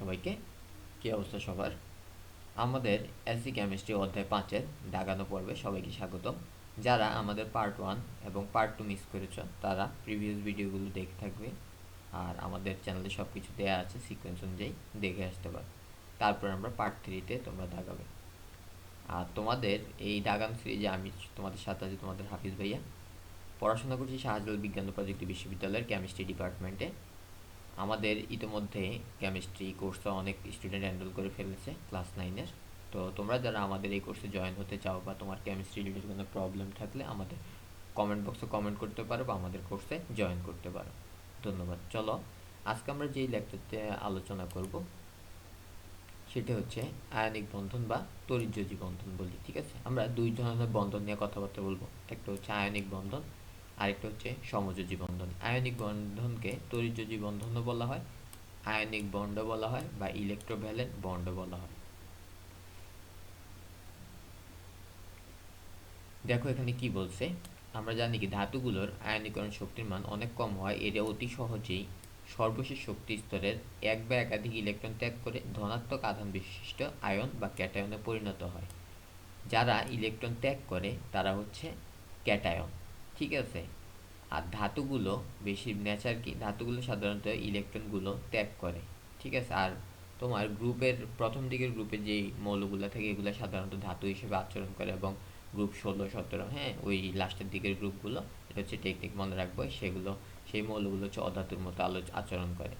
সবাইকে। কী অবস্থা সবার? আমাদের এসি কেমিস্ট্রি অধ্যায় পাঁচের দাগানো পর্বে সবাইকে স্বাগত যারা আমাদের পার্ট ওয়ান এবং পার্ট টু মিস করেছ, তারা প্রিভিয়াস ভিডিওগুলো দেখে থাকবে। আর আমাদের চ্যানেলে সব কিছু দেওয়া আছে সিকোয়েন্স অনুযায়ী দেখে আসতে পারো। তারপর আমরা পার্ট থ্রিতে তোমরা দাগাবে আর তোমাদের এই দাগান সিরিজে আমি তোমাদের সাথে আছি তোমাদের হাফিজ ভাইয়া। পড়াশোনা করছি শাহজালাল বিজ্ঞান ও প্রযুক্তি বিশ্ববিদ্যালয়ের কেমিস্ট্রি ডিপার্টমেন্টে আমাদের ইতিমধ্যে কেমিস্ট্রি কোর্সে অনেক স্টুডেন্ট হ্যান্ডেল করে ফেলেছে ক্লাস নাইনের তো তোমরা যারা আমাদের এই কোর্সে জয়েন হতে চাও বা তোমার কেমিস্ট্রি রিলেটেড কোনো প্রবলেম থাকলে আমাদের কমেন্ট বক্সে কমেন্ট করতে পারো বা আমাদের কোর্সে জয়েন করতে পারো। ধন্যবাদ। চলো, আজকে আমরা যেই লেকচারতে আলোচনা করব, সেটা হচ্ছে আয়নিক বন্ধন বা তরিজ্যোজি বন্ধন বলি, ঠিক আছে? আমরা দুই ধরনের বন্ধন নিয়ে কথাবার্তা বলব। একটা হচ্ছে আয়নিক বন্ধন আরেকটা হচ্ছে সমযোজী বন্ধন। আয়নিক বন্ধনকে তরিযোজী বন্ধনও বলা হয়, আয়নিক বন্ড বলা হয় বা ইলেকট্রোভ্যালেন্ট বন্ড বলা হয়। দেখো এখানে কি বলছে? আমরা জানি কি ধাতুগুলোর আয়নীকরণ শক্তির মান অনেক কম হয়, এরা অতি সহজেই সর্বশেষ শক্তি স্তরের এক বা একাধিক ইলেকট্রন ত্যাগ করে ধনাত্মক আধান বিশিষ্ট আয়ন বা ক্যাটায়নে পরিণত হয়। যারা ইলেকট্রন ত্যাগ করে তারা হচ্ছে ক্যাটায়ন। ঠিক আছে। আর ধাতুগুলো বেশি নেচার কি? ধাতুগুলো সাধারণত ইলেকট্রনগুলো ত্যাগ করে, ঠিক আছে? আর তোমার গ্রুপের, প্রথম দিকের গ্রুপের যেই মৌলগুলো থাকে, এগুলো সাধারণত ধাতু হিসেবে আচরণ করে এবং গ্রুপ ষোলো, সতেরো হ্যাঁ? ওই লাস্টের দিকের গ্রুপগুলো, এটা হচ্ছে টেকনিক মনে রাখব, সেগুলো, সেই মৌলগুলো হচ্ছে অধাতুর মতো আলো, আচরণ করে।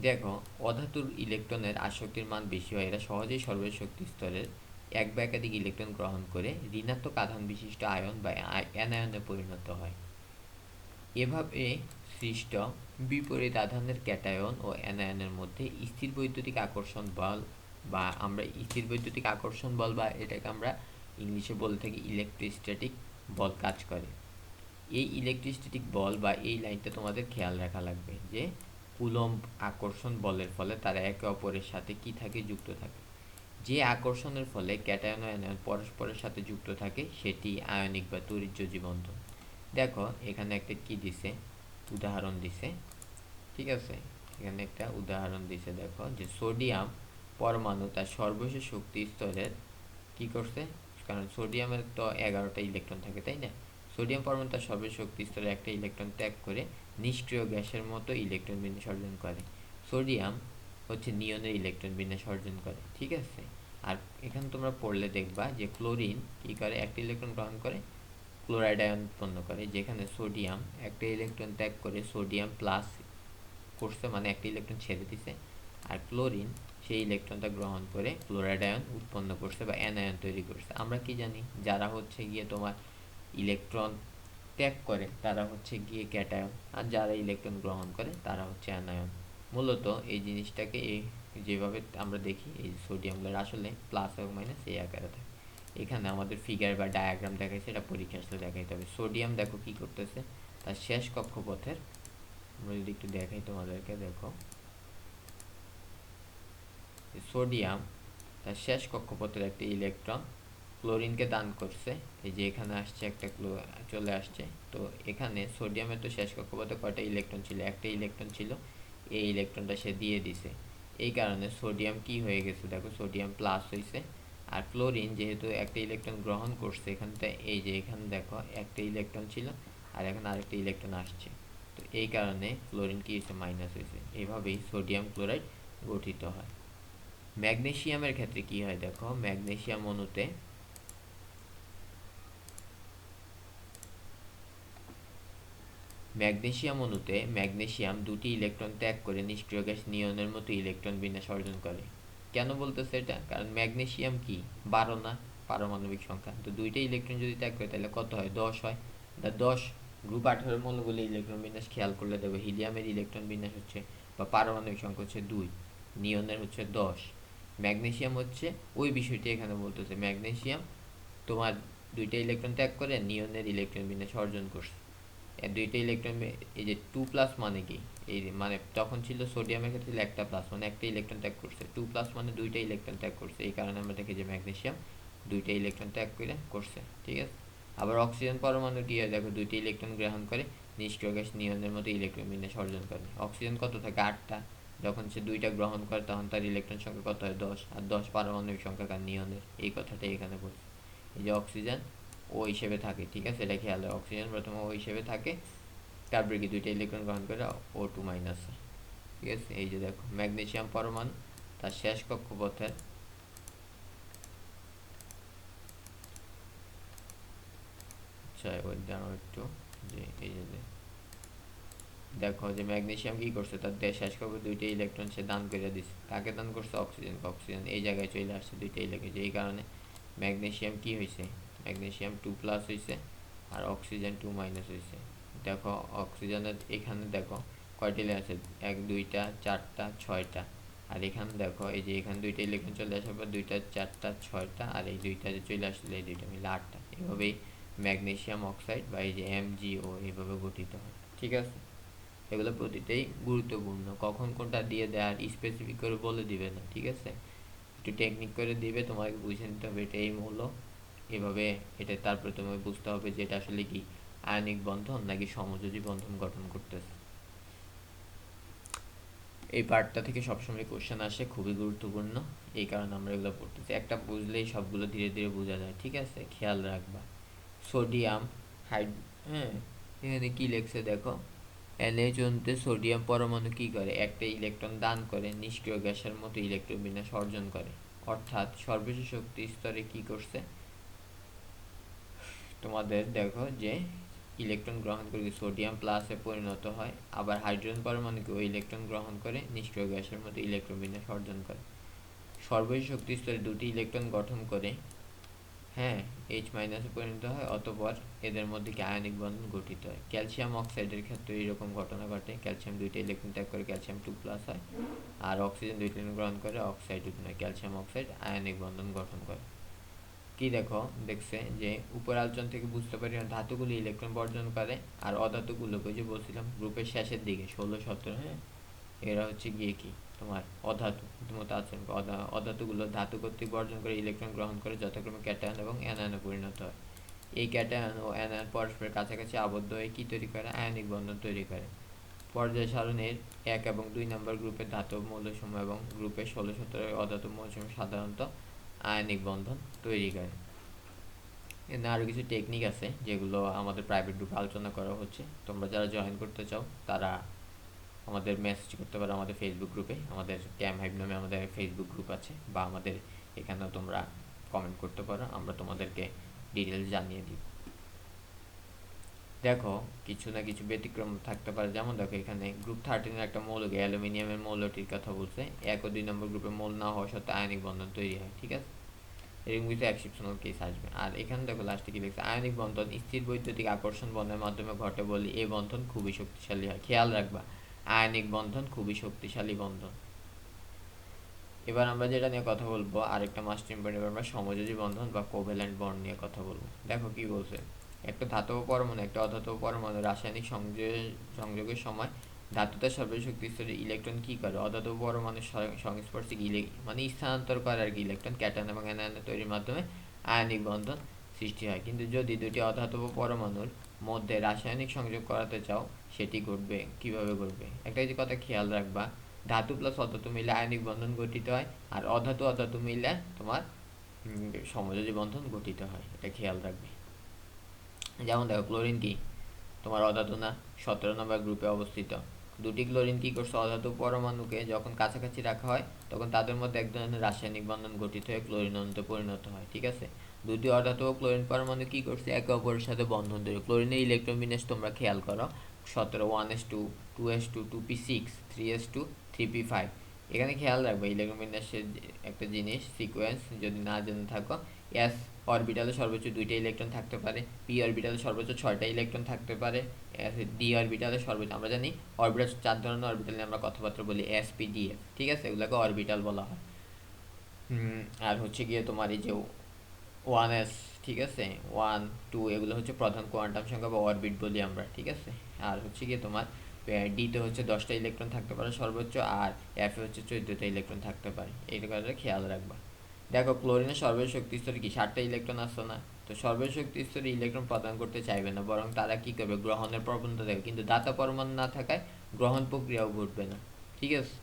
দেখো, অধাতুর ইলেকট্রনের আসক্তির মান বেশি হয়, এরা সহজেই সর্বশেষ শক্তি স্তরের এক বা একাধিক ইলেকট্রন গ্রহণ করে ঋণাত্মক আধান বিশিষ্ট আয়ন বা অ্যানায়নে পরিণত হয়। এভাবে সৃষ্ট বিপরীত আধানের ক্যাটায়ন ও অ্যানায়নের মধ্যে স্থির বৈদ্যুতিক আকর্ষণ বল বা আমরা স্থির বৈদ্যুতিক আকর্ষণ বল বা এটাকে আমরা ইংলিশে বলে থাকি ইলেকট্রোস্ট্যাটিক বল কাজ করে। এই ইলেকট্রোস্ট্যাটিক বল বা এই লাইনটা তোমাদের খেয়াল রাখা লাগবে যে, কুলম্ব আকর্ষণ বলের ফলে তারা একে অপরের সাথে কি থাকে, যুক্ত থাকে। যে আকর্ষণের ফলে ক্যাটায়ন অ্যানায়ন পরস্পরের সাথে যুক্ত থাকে, সেটি আয়নিক বা তরিজ্যোজি বন্ধন দেখো, এখানে একটা কি দিছে? উদাহরণ দিছে। ঠিক আছে? এখানে একটা উদাহরণ দিছে, দেখো, যে সোডিয়াম পরমাণু তার সর্বশেষ শক্তি স্তরের কি করছে? কারণ সোডিয়ামের তো এগারোটা ইলেকট্রন থাকে, তাই না? সোডিয়াম পরমাণু তার সর্বশেষ শক্তি স্তরে একটা ইলেকট্রন ত্যাগ করে নিষ্ক্রিয় গ্যাসের মতো ইলেকট্রন বিন্যাস অর্জন করে। সোডিয়াম হচ্ছে নিয়নের ইলেকট্রন বিন্যাস অর্জন করে, ঠিক আছে? আর এখানে তোমরা পড়লে দেখবা যে ক্লোরিন কি করে? একটা ইলেকট্রন গ্রহণ করে ক্লোরাইড আয়ন উৎপন্ন করে, যেখানে সোডিয়াম একটা ইলেকট্রন ত্যাগ করে সোডিয়াম প্লাস করছে মানে একটা ইলেকট্রন ছেড়ে দিছে, আর ক্লোরিন সেই ইলেকট্রনটা গ্রহণ করে ক্লোরাইড আয়ন উৎপন্ন করছে বা অ্যানায়ন তৈরি করছে। আমরা কি জানি? যারা হচ্ছে গিয়ে তোমার ইলেকট্রন ত্যাগ করে, তারা হচ্ছে গিয়ে ক্যাটায়ন আর যারা ইলেকট্রন গ্রহণ করে, তারা হচ্ছে অ্যানায়ন মূলত এই জিনিসটাকে এই যেভাবে আমরা দেখি, এই সোডিয়ামগুলোর আসলে প্লাস এবং মাইনাস এই আকারে থাকে। এখানে আমাদের ফিগার বা ডায়াগ্রাম দেখাইছে, এটা পরীক্ষা আসলে দেখাইতে হবে। সোডিয়াম দেখো কি করতেছে, তার শেষ কক্ষপথের, আমরা যদি একটু দেখাই তোমাদেরকে, দেখো। সোডিয়াম তার শেষ কক্ষপথের একটা ইলেকট্রন ক্লোরিনকে দান করছে। এই যে এখানে আসছে একটা ক্লো চলে আসছে। তো এখানে সোডিয়ামের তো শেষ কক্ষপথে কয়টা ইলেকট্রন ছিল? একটা ইলেকট্রন ছিল এই ইলেকট্রনটা সে দিয়ে দিছে। এই কারণে সোডিয়াম কি হয়ে গেছে? দেখো সোডিয়াম প্লাস হয়েছে আর ক্লোরিন যেহেতু একটা ইলেকট্রন গ্রহণ করছে এখানটা, এই যে এখানে দেখো, একটা ইলেকট্রন ছিল আর এখন আরেকটা ইলেকট্রন আসছে। তো এই কারণে ক্লোরিন কি হয়েছে মাইনাস হয়েছে এইভাবেই সোডিয়াম ক্লোরাইড গঠিত হয়। ম্যাগনেশিয়ামের ক্ষেত্রে কি হয় দেখো? ম্যাগনেশিয়াম অণুতে ম্যাগনেশিয়াম অণুতে ম্যাগনেশিয়াম দুটি ইলেকট্রন ত্যাগ করে নিষ্ক্রিয় গ্যাস নিয়নের মতো ইলেকট্রন বিন্যাস অর্জন করে। কেন বলতেছে এটা? কারণ ম্যাগনেশিয়াম কি? বারো না? পারমাণবিক সংখ্যা। তো দুইটা ইলেকট্রন যদি ত্যাগ করে, তাহলে কত হয়? দশ হয়। তা দশ গ্রুপ আঠারো মৌলগুলো ইলেকট্রন বিন্যাস খেয়াল করলে দেবো হিলিয়ামের ইলেকট্রন বিন্যাস হচ্ছে বা পারমাণবিক সংখ্যা হচ্ছে দুই, নিয়নের হচ্ছে দশ। ম্যাগনেশিয়াম হচ্ছে ওই বিষয়টি এখানে বলতেছে। ম্যাগনেশিয়াম তোমার দুইটা ইলেকট্রন ত্যাগ করে, নিয়নের ইলেকট্রন বিন্যাস অর্জন করছে। দুইটা ইলেকট্রন এই যে টু প্লাস মানে কি? এই মানে তখন ছিল সোডিয়ামের ক্ষেত্রে ছিল একটা প্লাস মানে একটা ইলেকট্রন ত্যাগ করছে। টু প্লাস মানে দুইটা ইলেকট্রন ত্যাগ করছে। এই কারণে আমরা দেখি যে ম্যাগনেশিয়াম দুইটা ইলেকট্রন ত্যাগ করে করছে, ঠিক আছে? আবার অক্সিজেন পরমাণু কি দেখো দুইটা ইলেকট্রন গ্রহণ করে, নিষ্ক্রিয় গ্যাস নিয়নের মতো ইলেকট্রন বিন্যাস অর্জন করে। অক্সিজেন কত থাকে? আটটা। যখন সে দুইটা গ্রহণ করে, তখন তার ইলেকট্রন সংখ্যা কত হয়? দশ। আর দশ পারমাণবিক সংখ্যা কার নিয়নের এই কথাটাই এখানে বলছে। এই যে অক্সিজেন ও হিসেবে থাকে, ঠিক আছে? এটা খেয়াল রাখো, অক্সিজেন প্রথমে ও হিসেবে থাকে। তারপরে কি দুইটা ইলেকট্রন গ্রহণ করে ও টু মাইনাস ঠিক আছে? এই যে দেখো ম্যাগনেসিয়াম পরমাণু, তার শেষ কক্ষপথের আচ্ছা দেখো যে ম্যাগনেসিয়াম কি করছে? তার শেষ করবে দুইটা ইলেকট্রন সে দান করে দিচ্ছে কাকে দান করছে? অক্সিজেন অক্সিজেন এই জায়গায় চলে আসছে দুইটা ইলেকট্রন এই কারণে ম্যাগনেসিয়াম কি হয়েছে ম্যাগনেসিয়াম টু প্লাস হয়েছে আর অক্সিজেন টু মাইনাস হয়েছে দেখো, অক্সিজেনের এখানে দেখো কয়টি লেয়ার আছে? এক, দুইটা, চারটা, ছয়টা। আর এখানে দেখো, এই যে এখানে দুইটা ইলেকট্রন চলে আসার পর দুইটা, চারটা, ছয়টা আর এই দুইটা যে চলে আসলে, এই দুইটা মিলে আটটা। এভাবেই ম্যাগনেসিয়াম অক্সাইড বা এই যে এমজিও এইভাবে গঠিত হয়। ঠিক আছে? এগুলো প্রতিটাই গুরুত্বপূর্ণ। কখন কোনটা দিয়ে দেয় আর স্পেসিফিক করে বলে দিবে না। ঠিক আছে? একটু টেকনিক করে দিবে, তোমাকে বুঝে নিতে হবে এটা এই মৌল এভাবে এটা তারপরে তোমাকে বুঝতে হবে যে এটা আসলে কি? আয়নিক বন্ধন নাকি সমযোজী বন্ধন গঠন করতেছে? এই পার্টটা থেকে সবসময় কোশ্চেন আসে, খুবই গুরুত্বপূর্ণ। এই কারণে আমরা এগুলো পড়তেছি। একটা বুঝলেই সবগুলো ধীরে ধীরে বোঝা যায়, ঠিক আছে? খেয়াল রাখবা। সোডিয়াম হাইড হ্যাঁ এখানে কি লেখছে দেখো? অণুতে সোডিয়াম পরমাণু কি করে? একটা ইলেকট্রন দান করে, নিষ্ক্রিয় গ্যাসের মতো ইলেকট্রন বিন্যাস অর্জন করে। অর্থাৎ সর্বশেষ শক্তি স্তরে কি করছে? তোমাদের দেখো যে ইলেকট্রন গ্রহণ করে সোডিয়াম প্লাসে পরিণত হয়, আবার হাইড্রোজেন পরমাণুকে ওই ইলেকট্রন গ্রহণ করে নিষ্ক্রিয় গ্যাসের মতো ইলেকট্রন বিন্যাস অর্জন করে। সর্বশেষ শক্তি স্তরে দুটি ইলেকট্রন গঠন করে হ্যাঁ এইচ মাইনাসে পরিণত হয়, অতঃপর এদের মধ্যে কি আয়নিক বন্ধন গঠিত হয়। ক্যালসিয়াম অক্সাইডের ক্ষেত্রে এরকম ঘটনা ঘটে ক্যালসিয়াম দুইটা ইলেকট্রন ত্যাগ করে ক্যালসিয়াম টু প্লাস হয়, আর অক্সিজেন দুইটা ইলেকট্রন গ্রহণ করে অক্সাইড নয় ক্যালসিয়াম অক্সাইড আয়নিক বন্ধন গঠন করে। কি দেখো, দেখছে যে উপর আলোচনা থেকে বুঝতে পারি ধাতুগুলো ইলেকট্রন বর্জন করে আর অধাতুগুলোকে যে বলছিলাম গ্রুপের শেষের দিকে, ষোলো, সতেরো হ্যাঁ? এরা হচ্ছে গিয়ে কি? তোমার অধাতু মতো আচরণ অধাতুগুলো ধাতু কর্তৃক বর্জন করে ইলেকট্রন গ্রহণ করে যথাক্রমে ক্যাটায়ন এবং অ্যানায়নে পরিণত হয়। এই ক্যাটায়ন ও অ্যানায়ন পরস্পরের কাছাকাছি আবদ্ধ হয়ে কি তৈরি করে? আয়নিক বন্ধন তৈরি করে। পর্যায় সারণীর এক এবং দুই নম্বর গ্রুপের ধাতব মৌলসমূহ এবং গ্রুপের ষোলো, সতেরো অধাতব মৌলসমূহ সাধারণত আয়নিক বন্ধন তৈরি করে। এখানে আরও কিছু টেকনিক আছে যেগুলো আমাদের প্রাইভেট গ্রুপে আলোচনা করা হচ্ছে। তোমরা যারা জয়েন করতে চাও, তারা আমাদের মেসেজ করতে পারো আমাদের ফেসবুক গ্রুপে আমাদের ক্যাম হাইভ নামে আমাদের ফেসবুক গ্রুপ আছে বা আমাদের এখানেও তোমরা কমেন্ট করতে পারো। আমরা তোমাদেরকে ডিটেলস জানিয়ে দিব। দেখো, কিছু না কিছু ব্যতিক্রম থাকতে পারে। যেমন দেখো, এখানে গ্রুপ থার্টিনের একটা মৌলকে অ্যালুমিনিয়ামের মৌলটির কথা বলছে। এক ও দুই নম্বর গ্রুপে মৌল না হওয়া সত্ত্বেও আয়নিক বন্ধন তৈরি হয়, ঠিক আছে? এরকম কিছু এক্সেপশনাল কেস আসবে। আর এখানে দেখো লাস্টে কি লিখছে? আয়নিক বন্ধন স্থির বৈদ্যুতিক আকর্ষণ বন্ধনের মাধ্যমে ঘটে বলে এই বন্ধন খুবই শক্তিশালী হয়। খেয়াল রাখবা, আয়নিক বন্ধন খুবই শক্তিশালী বন্ধন। এবার আমরা যেটা নিয়ে কথা বলব, আরেকটা মাস্টার ইম্পর্টেন্ট আমরা সমযোজী বন্ধন বা কোভ্যালেন্ট বন্ড নিয়ে কথা বলব। দেখো কি বলছে। একটা ধাতব পরমাণু, একটা অধাতব পরমাণু, রাসায়নিক সংযোগ, সংযোগের সময় ধাতুতার সর্বশেষ শক্তি স্তরে ইলেকট্রন কি করে? অধাতব পরমাণুর সংস্পর্শে ইলে মানে স্থানান্তর করে আর কি ইলেকট্রন ক্যাটায়ন এবং অ্যানায়ন তৈরির মাধ্যমে আয়নিক বন্ধন সৃষ্টি হয়। কিন্তু যদি দুটি অধাতব পরমাণুর মধ্যে রাসায়নিক সংযোগ করাতে চাও, সেটি ঘটবে, কীভাবে ঘটবে? একটা যে কথা খেয়াল রাখবা, ধাতু প্লাস অধাতু মিলে আয়নিক বন্ধন গঠিত হয় আর অধাতু অধাতু মিলে তোমার সমযোজী বন্ধন গঠিত হয়। এটা খেয়াল রাখবে। যেমন দেখো ক্লোরিন কি? তোমার অধাতু না? সতেরো নম্বর গ্রুপে অবস্থিত। দুটি ক্লোরিন কি করছে? অধাতু পরমাণুকে যখন কাছাকাছি রাখা হয়, তখন তাদের মধ্যে এক ধরনের রাসায়নিক বন্ধন গঠিত হয়ে ক্লোরিন অণুতে পরিণত হয়, ঠিক আছে? দুটি অধাতু ক্লোরিন পরমাণু কি করছে? একে অপরের সাথে বন্ধন তৈরি। ক্লোরিনের ইলেকট্রন বিন্যাস তোমরা খেয়াল করো, সতেরো one s two two s two two p six three s two three p five এখানে খেয়াল রাখবে ইলেকট্রন বিন্যাসের একটা জিনিস সিকোয়েন্স যদি না জেনে থাকো এস অরবিটালে সর্বোচ্চ দুইটা ইলেকট্রন থাকতে পারে পি অরবিটালে সর্বোচ্চ ছয়টা ইলেকট্রন থাকতে পারে ডি অরবিটালে সর্বোচ্চ, আমরা জানি অরবিটাল চার ধরনের অরবিটাল নিয়ে আমরা কথাবার্তা বলি এস পি ডি এফ ঠিক আছে? এগুলোকে অরবিটাল বলা হয়। আর হচ্ছে গিয়ে তোমার এই যে ওয়ান এস ঠিক আছে? ওয়ান টু এগুলো হচ্ছে প্রধান কোয়ান্টাম সংখ্যা বা অরবিট বলি আমরা, ঠিক আছে? আর হচ্ছে গিয়ে তোমার ডিতে হচ্ছে দশটা ইলেকট্রন থাকতে পারে সর্বোচ্চ, আর এফ হচ্ছে চোদ্দোটা ইলেকট্রন থাকতে পারে। এইটা কথা খেয়াল রাখবা। দেখো, ক্লোরিনের সর্বোচ্চ শক্তি স্তরে কি? সাতটা ইলেকট্রন আসতো না? তো সর্বোচ্চ শক্তি স্তরে ইলেকট্রন প্রদান করতে চাইবে না, বরং তারা কি করবে? গ্রহণের প্রবণতা দেখবে। কিন্তু দাতা পরমাণু না থাকায় গ্রহণ প্রক্রিয়াও ঘটবে না। ঠিক আছে?